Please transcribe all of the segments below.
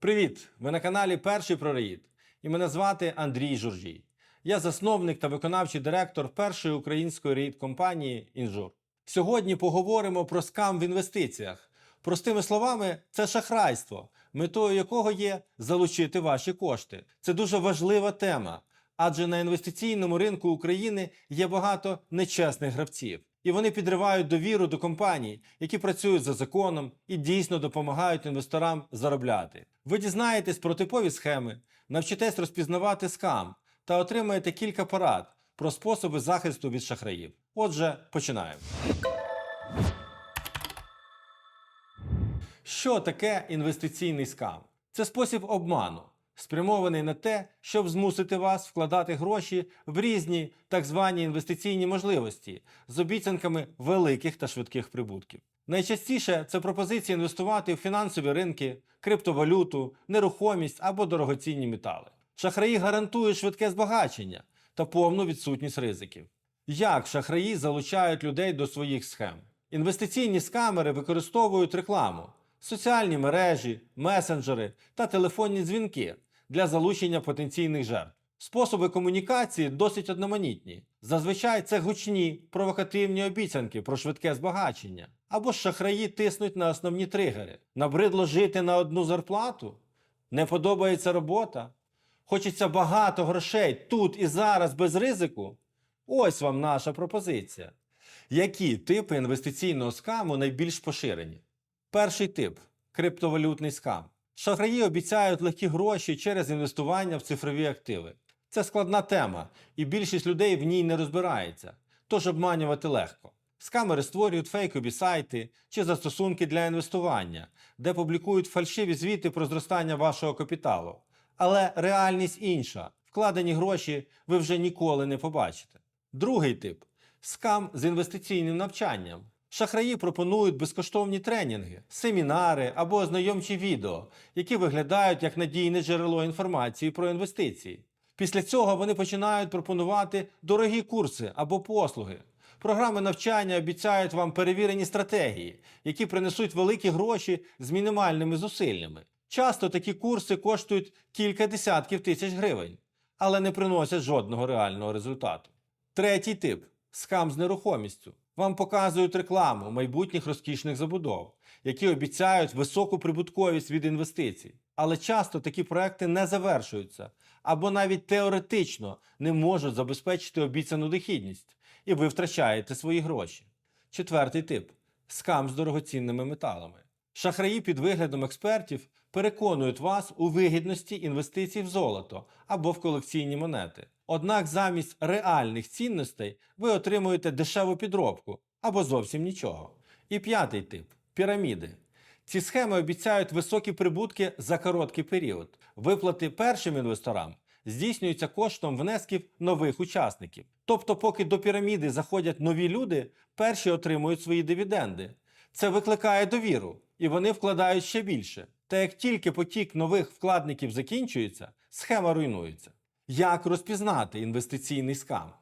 Привіт! Ви на каналі Перший прораїд. І мене звати Андрій Журжій. Я засновник та виконавчий директор першої української рейд компанії Інжур. Сьогодні поговоримо про скам в інвестиціях. Простими словами, це шахрайство, метою якого є залучити ваші кошти. Це дуже важлива тема, адже на інвестиційному ринку України є багато нечесних гравців. І вони підривають довіру до компаній, які працюють за законом і дійсно допомагають інвесторам заробляти. Ви дізнаєтесь про типові схеми, навчитесь розпізнавати скам та отримаєте кілька порад про способи захисту від шахраїв. Отже, починаємо. Що таке інвестиційний скам? Це спосіб обману, спрямований на те, щоб змусити вас вкладати гроші в різні так звані інвестиційні можливості з обіцянками великих та швидких прибутків. Найчастіше це пропозиції інвестувати в фінансові ринки, криптовалюту, нерухомість або дорогоцінні метали. Шахраї гарантують швидке збагачення та повну відсутність ризиків. Як шахраї залучають людей до своїх схем? Інвестиційні скамери використовують рекламу, соціальні мережі, месенджери та телефонні дзвінки для залучення потенційних жертв. Способи комунікації досить одноманітні. Зазвичай це гучні, провокативні обіцянки про швидке збагачення. Або шахраї тиснуть на основні тригери. Набридло жити на одну зарплату? Не подобається робота? Хочеться багато грошей тут і зараз без ризику? Ось вам наша пропозиція. Які типи інвестиційного скаму найбільш поширені? Перший тип криптовалютний скам. Шахраї обіцяють легкі гроші через інвестування в цифрові активи. Це складна тема, і більшість людей в ній не розбирається, тож обманювати легко. Скамери створюють фейкові сайти чи застосунки для інвестування, де публікують фальшиві звіти про зростання вашого капіталу. Але реальність інша. Вкладені гроші ви вже ніколи не побачите. Другий тип скам з інвестиційним навчанням. Шахраї пропонують безкоштовні тренінги, семінари або ознайомчі відео, які виглядають як надійне джерело інформації про інвестиції. Після цього вони починають пропонувати дорогі курси або послуги. Програми навчання обіцяють вам перевірені стратегії, які принесуть великі гроші з мінімальними зусиллями. Часто такі курси коштують кілька десятків тисяч гривень, але не приносять жодного реального результату. Третій тип скам з нерухомістю. Вам показують рекламу майбутніх розкішних забудов, які обіцяють високу прибутковість від інвестицій. Але часто такі проекти не завершуються або навіть теоретично не можуть забезпечити обіцяну дохідність, і ви втрачаєте свої гроші. Четвертий тип скам з дорогоцінними металами. Шахраї під виглядом експертів переконують вас у вигідності інвестицій в золото або в колекційні монети. Однак замість реальних цінностей ви отримуєте дешеву підробку або зовсім нічого. І п'ятий тип піраміди. Ці схеми обіцяють високі прибутки за короткий період. Виплати першим інвесторам здійснюються коштом внесків нових учасників. Тобто, поки до піраміди заходять нові люди, перші отримують свої дивіденди. Це викликає довіру, і вони вкладають ще більше. Та як тільки потік нових вкладників закінчується, схема руйнується. Як розпізнати інвестиційний скам?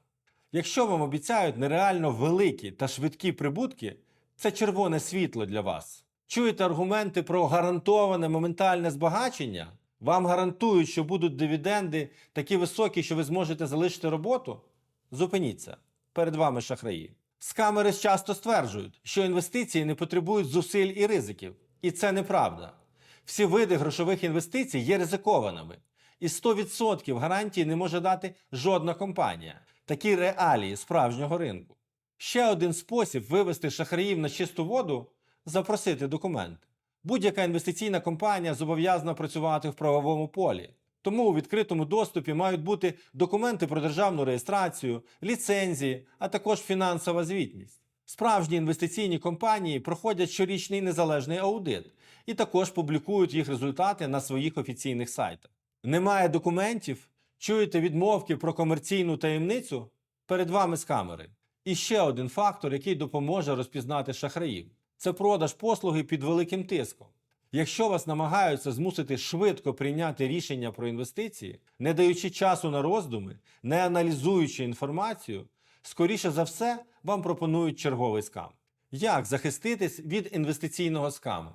Якщо вам обіцяють нереально великі та швидкі прибутки, це червоне світло для вас. Чуєте аргументи про гарантоване моментальне збагачення? Вам гарантують, що будуть дивіденди такі високі, що ви зможете залишити роботу? Зупиніться. Перед вами шахраї. Скамери часто стверджують, що інвестиції не потребують зусиль і ризиків. І це неправда. Всі види грошових інвестицій є ризикованими. І 100% гарантії не може дати жодна компанія. Такі реалії справжнього ринку. Ще один спосіб вивести шахраїв на чисту воду запросити документи. Будь-яка інвестиційна компанія зобов'язана працювати в правовому полі. Тому у відкритому доступі мають бути документи про державну реєстрацію, ліцензії, а також фінансова звітність. Справжні інвестиційні компанії проходять щорічний незалежний аудит і також публікують їх результати на своїх офіційних сайтах. Немає документів, чуєте відмовки про комерційну таємницю? Перед вами з камери. І ще один фактор, який допоможе розпізнати шахраїв це продаж послуги під великим тиском. Якщо вас намагаються змусити швидко прийняти рішення про інвестиції, не даючи часу на роздуми, не аналізуючи інформацію, скоріше за все вам пропонують черговий скам. Як захиститись від інвестиційного скаму?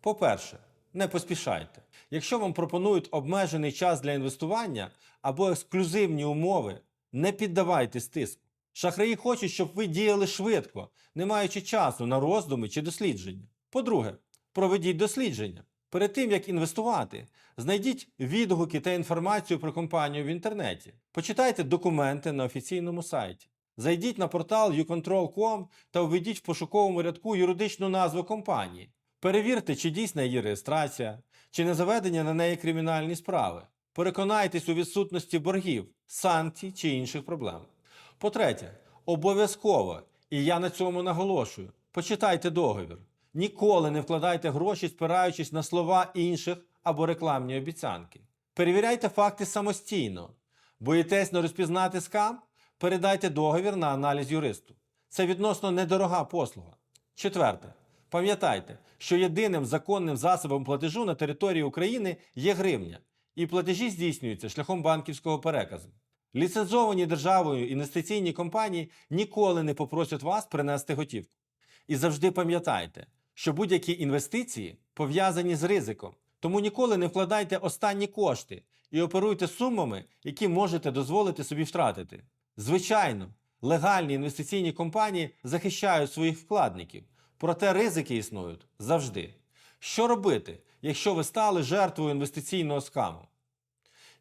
По-перше, не поспішайте. Якщо вам пропонують обмежений час для інвестування або ексклюзивні умови, не піддавайтесь тиску. Шахраї хочуть, щоб ви діяли швидко, не маючи часу на роздуми чи дослідження. По-друге, проведіть дослідження. Перед тим як інвестувати, знайдіть відгуки та інформацію про компанію в інтернеті. Почитайте документи на офіційному сайті. Зайдіть на портал ucontrol.com та введіть в пошуковому рядку юридичну назву компанії. Перевірте, чи дійсна її реєстрація, чи не заведення на неї кримінальні справи. Переконайтесь у відсутності боргів, санкцій чи інших проблем. По-третє, обов'язково, і я на цьому наголошую, почитайте договір. Ніколи не вкладайте гроші, спираючись на слова інших або рекламні обіцянки. Перевіряйте факти самостійно. Боїтесь не розпізнати скам? Передайте договір на аналіз юристу. Це відносно недорога послуга. Четверте. Пам'ятайте, що єдиним законним засобом платежу на території України є гривня, і платежі здійснюються шляхом банківського переказу. Ліцензовані державою інвестиційні компанії ніколи не попросять вас принести готівку. І завжди пам'ятайте, що будь-які інвестиції пов'язані з ризиком, тому ніколи не вкладайте останні кошти і оперуйте сумами, які можете дозволити собі втратити. Звичайно, легальні інвестиційні компанії захищають своїх вкладників, проте ризики існують завжди. Що робити, якщо ви стали жертвою інвестиційного скаму?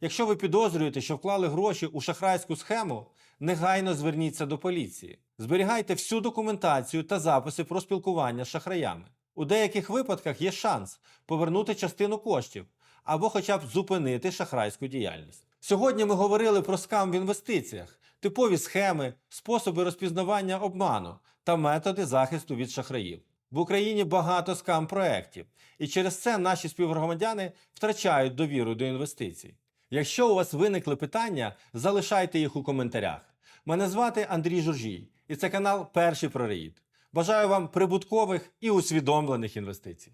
Якщо ви підозрюєте, що вклали гроші у шахрайську схему, негайно зверніться до поліції. Зберігайте всю документацію та записи про спілкування з шахраями. У деяких випадках є шанс повернути частину коштів або хоча б зупинити шахрайську діяльність. Сьогодні ми говорили про скам в інвестиціях, типові схеми, способи розпізнавання обману та методи захисту від шахраїв. В Україні багато скам проєктів, і через це наші співгромадяни втрачають довіру до інвестицій. Якщо у вас виникли питання, залишайте їх у коментарях. Мене звати Андрій Журжій, і це канал Перший прорейд. Бажаю вам прибуткових і усвідомлених інвестицій.